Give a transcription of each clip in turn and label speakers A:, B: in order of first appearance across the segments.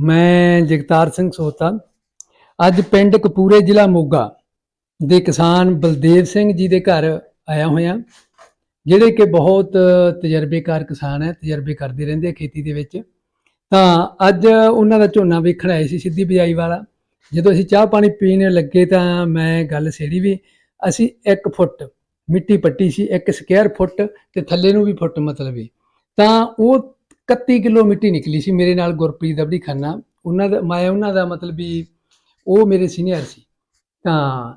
A: ਮੈਂ ਜਗਤਾਰ ਸਿੰਘ ਸੋਤਾ। ਅੱਜ ਪਿੰਡ ਕਪੂਰੇ ਜ਼ਿਲ੍ਹਾ ਮੋਗਾ ਦੇ ਕਿਸਾਨ ਬਲਦੇਵ ਸਿੰਘ ਜੀ ਦੇ ਘਰ ਆਇਆ ਹੋਇਆ, ਜਿਹੜੇ ਕਿ ਬਹੁਤ ਤਜਰਬੇਕਾਰ ਕਿਸਾਨ ਹੈ, ਤਜਰਬੇ ਕਰਦੇ ਰਹਿੰਦੇ ਖੇਤੀ ਦੇ ਵਿੱਚ। ਤਾਂ ਅੱਜ ਉਹਨਾਂ ਦਾ ਝੋਨਾ ਵੇਖਣ ਆਏ ਸੀ ਸਿੱਧੀ ਬਿਜਾਈ ਵਾਲਾ। ਜਦੋਂ ਅਸੀਂ ਚਾਹ ਪਾਣੀ ਪੀਣ ਲੱਗੇ ਤਾਂ ਮੈਂ ਗੱਲ ਸੇੜੀ ਵੀ ਅਸੀਂ 1 ਫੁੱਟ ਮਿੱਟੀ ਪੱਟੀ ਸੀ 1 ਸਕੁਅਰ ਫੁੱਟ ਤੇ ਥੱਲੇ ਨੂੰ ਵੀ ਫੁੱਟ ਮਤਲਬ ਹੈ ਤਾਂ ਉਹ 31 ਕਿਲੋ ਮਿੱਟੀ ਨਿਕਲੀ ਸੀ ਮੇਰੇ ਨਾਲ ਗੁਰਪ੍ਰੀਤ ਦਬੜੀ ਖੰਨਾ ਉਹਨਾਂ ਦਾ ਮੈਂ ਉਹਨਾਂ ਦਾ ਮਤਲਬ ਵੀ ਉਹ ਮੇਰੇ ਸੀਨੀਅਰ ਸੀ। ਤਾਂ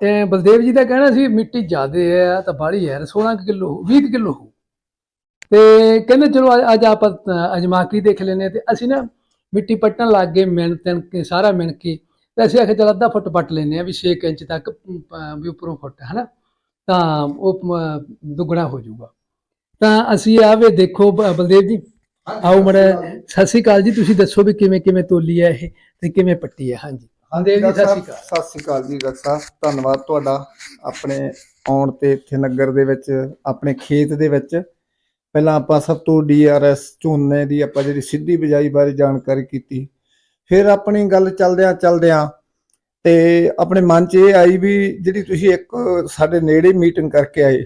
A: ਤੇ ਬਲਦੇਵ ਜੀ ਦਾ ਕਹਿਣਾ ਸੀ ਮਿੱਟੀ ਜ਼ਿਆਦਾ ਹੈ ਤਾਂ ਬਾਹਲੀ ਹੈ 16 ਕਿਲੋ 20 ਕਿਲੋ ਹੋ ਤੇ ਕਹਿੰਦੇ ਚਲੋ ਅੱਜ- ਆਪਾਂ ਅ, ਅਜਮਾ ਕੇ ਹੀ ਦੇਖ ਲੈਨੇ ਤੇ ਅਸੀਂ ਨਾ ਮਿੱਟੀ ਪੱਟਣ ਲੱਗ ਗਏ ਮਿਣ ਤਣ ਕੇ ਸਾਰਾ ਮਿਣ ਕੇ। ਤੇ ਅਸੀਂ ਆਖਿਆ ਚਲ ਅੱਧਾ ਫੁੱਟ ਪੱਟ ਲੈਨੇ ਆ ਵੀ 6 ਇੰਚ ਤੱਕ ਵੀ ਉੱਪਰੋਂ ਫੁੱਟ ਹਨਾ? ਤਾਂ ਉਹ ਦੁੱਗਣਾ ਹੋ ਜਾਊਗਾ। ਤਾਂ ਅਸੀਂ ਆਵੇ ਦੇਖੋ ਬ- ਬਲਦੇਵ ਜੀ ਆਓ ਮੜਾ ਸਤਿ ਸ਼੍ਰੀ ਅਕਾਲ ਜੀ। ਤੁਸੀਂ ਦੱਸੋ ਵੀ ਕਿਵੇਂ ਕਿਵੇਂ ਤੋਲੀ ਹੈ ਇਹ ਤੇ ਕਿਵੇਂ ਪੱਟੀ ਹੈ? ਹਾਂਜੀ। ਬਲਦੇਵ ਜੀ ਸਤਿ ਸ਼੍ਰੀ ਅਕਾਲ।
B: ਸਤਿ ਸ੍ਰੀ ਅਕਾਲ ਜੀ ਡਾਕਟਰ ਸਾਹਿਬ। ਧੰਨਵਾਦ ਤੁਹਾਡਾ ਆਪਣੇ ਆਉਣ ਤੇ ਇੱਥੇ ਨਗਰ ਦੇ ਵਿੱਚ ਆਪਣੇ ਖੇਤ ਦੇ ਵਿੱਚ। ਪਹਿਲਾਂ ਆਪਾਂ ਸਭ ਤੋਂ ਡੀਆਰਐਸ ਝੋਨੇ ਦੀ ਆਪਾਂ ਜਿਹੜੀ ਸਿੱਧੀ ਬਿਜਾਈ ਬਾਰੇ ਜਾਣਕਾਰੀ ਕੀਤੀ। ਫਿਰ ਆਪਣੀ ਗੱਲ ਚੱਲਦਿਆਂ ਚੱਲਦਿਆਂ ਤੇ ਆਪਣੇ ਮਨ 'ਚ ਇਹ ਆਈ ਵੀ ਜਿਹੜੀ ਤੁਸੀਂ ਇੱਕ ਸਾਡੇ ਨੇੜੇ ਮੀਟਿੰਗ ਕਰਕੇ ਆਏ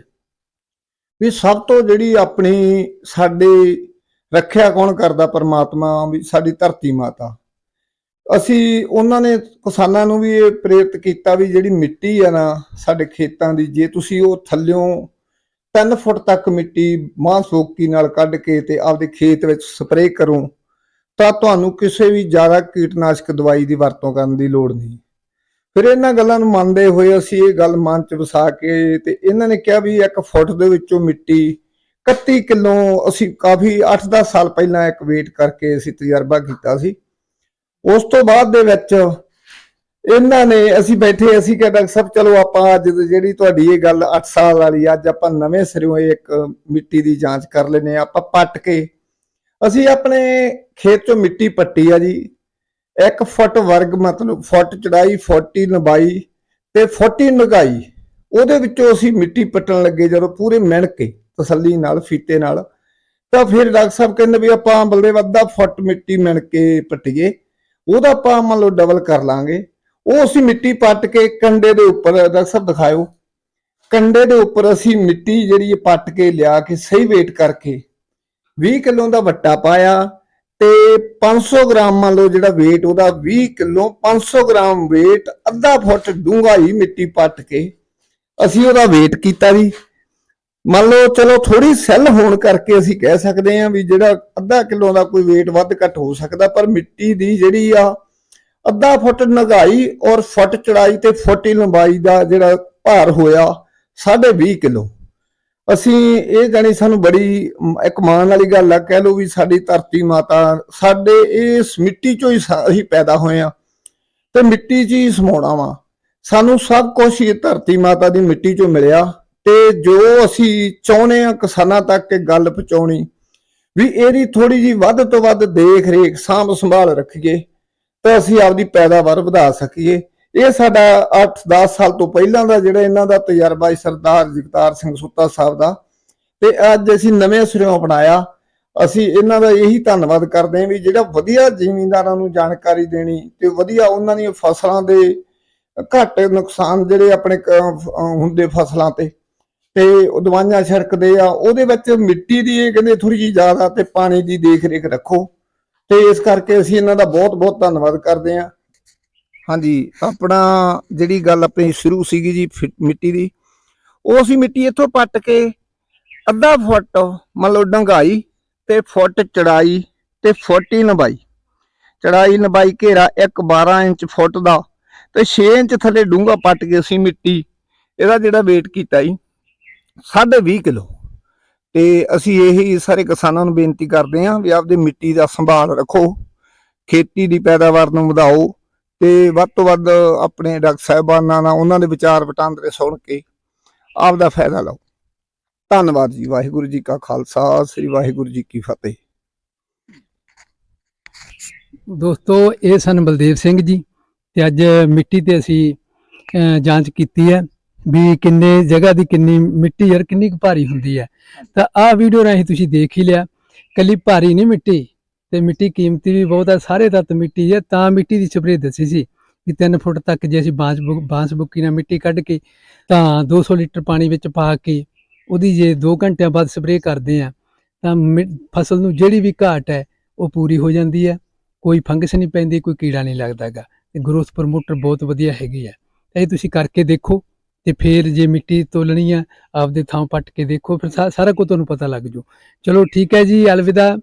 B: ਵੀ ਸਭ ਤੋਂ ਜਿਹੜੀ ਆਪਣੀ ਸਾਡੀ ਰੱਖਿਆ ਕੌਣ ਕਰਦਾ ਪਰਮਾਤਮਾ ਵੀ ਸਾਡੀ ਧਰਤੀ ਮਾਤਾ। ਅਸੀਂ ਉਹਨਾਂ ਨੇ ਕਿਸਾਨਾਂ ਨੂੰ ਵੀ ਇਹ ਪ੍ਰੇਰਿਤ ਕੀਤਾ ਵੀ ਜਿਹੜੀ ਮਿੱਟੀ ਆ ਨਾ ਸਾਡੇ ਖੇਤਾਂ ਦੀ, ਜੇ ਤੁਸੀਂ ਉਹ ਥੱਲਿਓਂ 3 ਫੁੱਟ ਤੱਕ ਮਿੱਟੀ ਮਾਂ ਸੋਕੀ ਨਾਲ ਕੱਢ ਕੇ ਤੇ ਆਪਦੇ ਖੇਤ ਵਿੱਚ ਸਪਰੇਅ ਕਰੋ, ਤਾਂ ਤੁਹਾਨੂੰ ਕਿਸੇ ਵੀ ਜ਼ਿਆਦਾ ਕੀਟਨਾਸ਼ਕ ਦਵਾਈ ਦੀ ਵਰਤੋਂ ਕਰਨ ਦੀ ਲੋੜ ਨਹੀਂ। ਫਿਰ ਇਹਨਾਂ ਗੱਲਾਂ ਨੂੰ ਮੰਨਦੇ ਹੋਏ ਅਸੀਂ ਇਹ ਗੱਲ ਮਨ ਚ ਵਸਾ ਕੇ ਤੇ ਇਹਨਾਂ ਨੇ ਕਿਹਾ ਵੀ 1 ਫੁੱਟ ਦੇ ਵਿੱਚੋਂ ਮਿੱਟੀ 31 ਕਿਲੋ ਅਸੀਂ ਕਾਫੀ 8-10 ਸਾਲ ਪਹਿਲਾਂ ਇੱਕ ਵੇਟ ਕਰਕੇ ਅਸੀਂ ਤਜਰਬਾ ਕੀਤਾ ਸੀ। ਉਸ ਤੋਂ ਬਾਅਦ ਦੇ ਵਿੱਚ ਇਹਨਾਂ ਨੇ ਅਸੀਂ ਬੈਠੇ, ਅਸੀਂ ਕਿਹਾ ਡਾਕਟਰ ਸਾਹਿਬ, ਚਲੋ ਆਪਾਂ ਅੱਜ ਜਿਹੜੀ ਤੁਹਾਡੀ ਇਹ ਗੱਲ 8 ਸਾਲ ਵਾਲੀ, ਅੱਜ ਆਪਾਂ ਨਵੇਂ ਸਿਰੋਂ ਇਹ ਇੱਕ ਮਿੱਟੀ ਦੀ ਜਾਂਚ ਕਰ ਲੈਨੇ ਆ ਆਪਾਂ ਪੱਟ ਕੇ। ਅਸੀਂ ਆਪਣੇ ਖੇਤ ਚੋਂ ਮਿੱਟੀ ਪੱਟੀ ਆ ਜੀ। 1 ਫੁੱਟ ਵਰਗ ਮਤਲਬ ਫੁੱਟ ਚੜਾਈ 40 ਲੰਬਾਈ ਤੇ 40 ਨਗਾਈ ਉਹਦੇ ਵਿੱਚੋਂ ਅਸੀਂ ਮਿੱਟੀ ਪੱਟਣ ਲੱਗੇ ਜਦੋਂ ਪੂਰੇ ਮਿਣ ਕੇ ਤਸੱਲੀ ਨਾਲ, ਫੀਤੇ ਨਾਲ। ਤਾਂ ਫਿਰ ਡਾਕਟਰ ਸਾਹਿਬ ਕਹਿੰਦੇ ਵੀ ਆਪਾਂ ਬਲਦੇ ਅੱਧਾ ਫੁੱਟ ਮਿੱਟੀ ਮਿਣ ਕੇ ਪੱਟੀਏ। ਉਹਦਾ ਆਪਾਂ ਮੰਨ ਲਓ ਡਬਲ ਕਰ ਲਾਂਗੇ। ਉਹ ਅਸੀਂ ਮਿੱਟੀ ਪੱਟ ਕੇ ਕੰਡੇ ਦੇ ਉੱਪਰ, ਡਾਕਟਰ ਸਾਹਿਬ ਦਿਖਾਇਓ। ਕੰਡੇ ਦੇ ਉੱਪਰ ਅਸੀਂ ਮਿੱਟੀ ਜਿਹੜੀ ਪੱਟ ਕੇ ਲਿਆ ਕੇ ਸਹੀ weight ਕਰਕੇ 20 ਕਿਲੋ ਦਾ ਵੱਟਾ ਪਾਇਆ ਤੇ 500 ਗ੍ਰਾਮ ਮੰਨ ਲਓ ਜਿਹੜਾ weight ਉਹਦਾ 20 ਕਿਲੋ 500 ਗ੍ਰਾਮ weight ਅੱਧਾ ਫੁੱਟ ਡੂੰਘਾਈ ਮਿੱਟੀ ਪੱਟ ਕੇ ਅਸੀਂ ਉਹਦਾ weight ਕੀਤਾ ਜੀ। ਮੰਨ ਲਓ ਚਲੋ ਥੋੜੀ ਸੈੱਲ ਹੋਣ ਕਰਕੇ ਅਸੀਂ ਕਹਿ ਸਕਦੇ ਹਾਂ ਵੀ ਜਿਹੜਾ ਅੱਧਾ ਕਿਲੋ ਦਾ ਕੋਈ weight ਵੱਧ ਘੱਟ ਹੋ ਸਕਦਾ ਪਰ ਮਿੱਟੀ ਦੀ ਜਿਹੜੀ ਆ ਅੱਧਾ ਫੁੱਟ ਨਗਾਈ ਔਰ ਫੁੱਟ ਚੜਾਈ ਤੇ ਫੁੱਟ ਲੰਬਾਈ ਦਾ ਜਿਹੜਾ ਭਾਰ ਹੋਇਆ 20.5 ਕਿਲੋ। ਅਸੀਂ ਇਹ ਜਾਣੀ ਸਾਨੂੰ ਬੜੀ ਮ, ਇੱਕ ਮਾਣ ਵਾਲੀ ਗੱਲ ਆ ਕਹਿ ਲਓ ਵੀ ਸਾਡੀ ਧਰਤੀ ਮਾਤਾ ਸਾਡੇ ਇਸ ਮਿੱਟੀ ਚੋਂ ਹੀ ਅਸੀਂ ਪੈਦਾ ਹੋਏ ਆ ਤੇ ਮਿੱਟੀ 'ਚ ਹੀ ਸਮਾਉਣਾ ਵਾ। ਸਾਨੂੰ ਸਭ ਕੁਝ ਇਹ ਧਰਤੀ ਮਾਤਾ ਦੀ ਮਿੱਟੀ ਚੋਂ ਮਿਲਿਆ। ਤੇ ਜੋ ਅਸੀਂ ਚਾਹੁੰਦੇ ਆ ਕਿਸਾਨਾਂ ਤੱਕ ਇਹ ਗੱਲ ਪਹੁੰਚਾਉਣੀ, ਵੀ ਇਹਦੀ ਥੋੜੀ ਜੀ ਵੱਧ ਤੋਂ ਵੱਧ ਦੇਖ ਰੇਖ ਸਾਂਭ ਸੰਭਾਲ ਰੱਖੀਏ, ਤਾਂ ਅਸੀਂ ਆਪਦੀ ਪੈਦਾਵਾਰ ਵਧਾ ਸਕੀਏ। ਇਹ ਸਾਡਾ 8-10 ਸਾਲ ਤੋਂ ਪਹਿਲਾਂ ਦਾ ਜਿਹੜਾ ਇਹਨਾਂ ਦਾ ਤਜਰਬਾ ਹੈ ਸਰਦਾਰ ਜਗਤਾਰ ਸਿੰਘ ਸੁੱਤਾ ਸਾਹਿਬ ਦਾ। ਤੇ ਅੱਜ ਅਸੀਂ ਨਵੇਂ ਸਿਰੋਂ ਅਪਣਾਇਆ। ਅਸੀਂ ਇਹਨਾਂ ਦਾ ਇਹੀ ਧੰਨਵਾਦ ਕਰਦੇ ਹਾਂ ਵੀ ਜਿਹੜਾ ਵਧੀਆ ਜ਼ਿਮੀਂਦਾਰਾਂ ਨੂੰ ਜਾਣਕਾਰੀ ਦੇਣੀ ਤੇ ਵਧੀਆ ਉਹਨਾਂ ਦੀਆਂ ਫਸਲਾਂ ਦੇ ਘੱਟ ਨੁਕਸਾਨ ਜਿਹੜੇ ਆਪਣੇ ਹੁੰਦੇ ਫਸਲਾਂ ਤੇ ਤੇ ਉਹ ਦਵਾਈਆਂ ਛਿੜਕਦੇ ਆ, ਉਹਦੇ ਵਿੱਚ ਮਿੱਟੀ ਦੀ ਇਹ ਕਹਿੰਦੇ ਥੋੜੀ ਜਿਹੀ ਜ਼ਿਆਦਾ ਤੇ ਪਾਣੀ ਦੀ ਦੇਖ ਰੇਖ। ਰੱਖੋ ਤੇ ਇਸ ਕਰਕੇ ਅਸੀਂ ਇਹਨਾਂ ਦਾ ਬਹੁਤ ਬਹੁਤ ਧੰਨਵਾਦ ਕਰਦੇ ਹਾਂ। ਹਾਂਜੀ, ਆਪਣਾ ਜਿਹੜੀ ਗੱਲ ਆਪਣੀ ਸ਼ੁਰੂ ਸੀਗੀ ਜੀ ਫਿ- ਮਿੱਟੀ ਦੀ, ਉਹ ਅਸੀਂ ਮਿੱਟੀ ਇੱਥੋਂ ਪੱਟ ਕੇ ਅੱਧਾ ਫੁੱਟ ਮੰਨ ਲਓ ਡੰਗਾਈ ਤੇ ਫੁੱਟ ਚੜਾਈ ਤੇ ਫੁੱਟ ਹੀ ਲੰਬਾਈ। ਚੜਾਈ, ਲੰਬਾਈ ਘੇਰਾ ਇੱਕ 12 ਇੰਚ ਫੁੱਟ ਦਾ ਤੇ 6 ਇੰਚ ਥੱਲੇ ਡੂੰਘਾ ਪੱਟ ਕੇ ਅਸੀਂ ਮਿੱਟੀ, ਇਹਦਾ ਜਿਹੜਾ weight ਕੀਤਾ ਜੀ। 20.5 ਕਿਲੋ। ਤੇ ਅਸੀਂ ਇਹੀ ਸਾਰੇ ਕਿਸਾਨਾਂ ਨੂੰ ਬੇਨਤੀ ਕਰਦੇ ਹਾਂ ਵੀ ਆਪਦੀ ਮਿੱਟੀ ਦਾ ਸੰਭਾਲ ਰੱਖੋ ਖੇਤੀ ਦੀ ਪੈਦਾਵਾਰ ਨੂੰ ਵਧਾਓ ਤੇ ਵੱਧ ਤੋਂ ਵੱਧ ਆਪਣੇ ਡਾਕਟਰ ਸਾਹਿਬਾਨਾਂ ਨਾਲ ਉਹਨਾਂ ਦੇ ਵਿਚਾਰ ਵਟਾਂਦਰੇ ਸੁਣ ਕੇ ਆਪਦਾ ਫਾਇਦਾ ਲਓ। ਧੰਨਵਾਦ ਜੀ ਵਾਹਿਗੁਰੂ ਜੀ ਕਾ ਖਾਲਸਾ ਸ੍ਰੀ ਵਾਹਿਗੁਰੂ ਜੀ ਕੀ ਫਤਿਹ।
A: ਦੋਸਤੋ ਇਹ ਸਨ ਬਲਦੇਵ ਸਿੰਘ ਜੀ ਤੇ ਅੱਜ ਮਿੱਟੀ ਤੇ ਅਸੀਂ ਅਹ, ਜਾਂਚ ਕੀਤੀ ਹੈ। ਵੀ ਕਿੰਨੇ ਜਗ੍ਹਾ ਦੀ ਕਿੰਨੀ ਮਿੱਟੀ ਯਾਰ ਕਿੰਨੀ ਕੁ ਭਾਰੀ ਹੁੰਦੀ ਹੈ। ਤਾਂ ਆਹ ਵੀਡੀਓ ਰਾਹੀਂ ਤੁਸੀਂ ਦੇਖ ਹੀ ਲਿਆ, ਕੱਲੀ ਭਾਰੀ ਨਹੀਂ ਮਿੱਟੀ ਤੇ ਮਿੱਟੀ ਕੀਮਤੀ ਵੀ ਬਹੁਤ ਹੈ, ਸਾਰੇ ਤੱਤ ਮਿੱਟੀ ਹੈ, ਤਾਂ ਮਿੱਟੀ ਦੀ ਸਪਰੇਅ ਦੱਸੀ ਸੀ ਕਿ 3 ਫੁੱਟ ਤੱਕ ਜੇ ਅਸੀਂ ਬਾਂਸ ਬੁ- ਬਾਂਸ ਬੁੱਕੀ ਨਾਲ ਮਿੱਟੀ ਕੱਢ ਕੇ ਤਾਂ 200 ਲੀਟਰ ਪਾਣੀ ਵਿੱਚ ਪਾ ਕੇ ਉਹਦੀ ਜੇ 2 ਘੰਟਿਆਂ ਬਾਅਦ ਸਪਰੇਅ ਕਰਦੇ ਆ ਤਾਂ ਮਿ- ਫਸਲ ਨੂੰ ਜਿਹੜੀ ਵੀ ਘਾਟ ਹੈ, ਉਹ ਪੂਰੀ ਹੋ ਜਾਂਦੀ ਹੈ। ਕੋਈ ਫੰਗਸ ਨਹੀਂ ਪੈਂਦੀ, ਕੋਈ ਕੀੜਾ ਨਹੀਂ ਲੱਗਦਾਗਾ ਤੇ ਗਰੋਥ ਪ੍ਰਮੋਟਰ ਬਹੁਤ ਵਧੀਆ ਹੈਗੀ ਹੈ। ਇਹ ਤੁਸੀਂ ਕਰਕੇ ਦੇਖੋ। ਤੇ ਫਿਰ ਜੇ ਮਿੱਟੀ ਤੋਲਣੀ ਆ, ਆਪਦੇ ਥਾਂ ਪੱਟ ਕੇ ਦੇਖੋ, ਫਿਰ ਸਾਰਾ ਕੁਝ ਤੁਹਾਨੂੰ ਪਤਾ ਲੱਗ ਜੂ। ਚਲੋ ਠੀਕ ਹੈ ਜੀ, ਅਲਵਿਦਾ,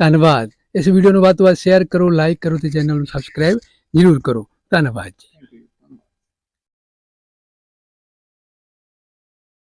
A: ਧੰਨਵਾਦ। ਇਸ ਵੀਡੀਓ ਨੂੰ ਵੱਧ ਤੋਂ ਵੱਧ ਸ਼ੇਅਰ ਕਰੋ ਲਾਈਕ ਕਰੋ ਤੇ ਚੈਨਲ ਨੂੰ ਸਬਸਕ੍ਰਾਈਬ ਜ਼ਰੂਰ ਕਰੋ। ਧੰਨਵਾਦ ਜੀ।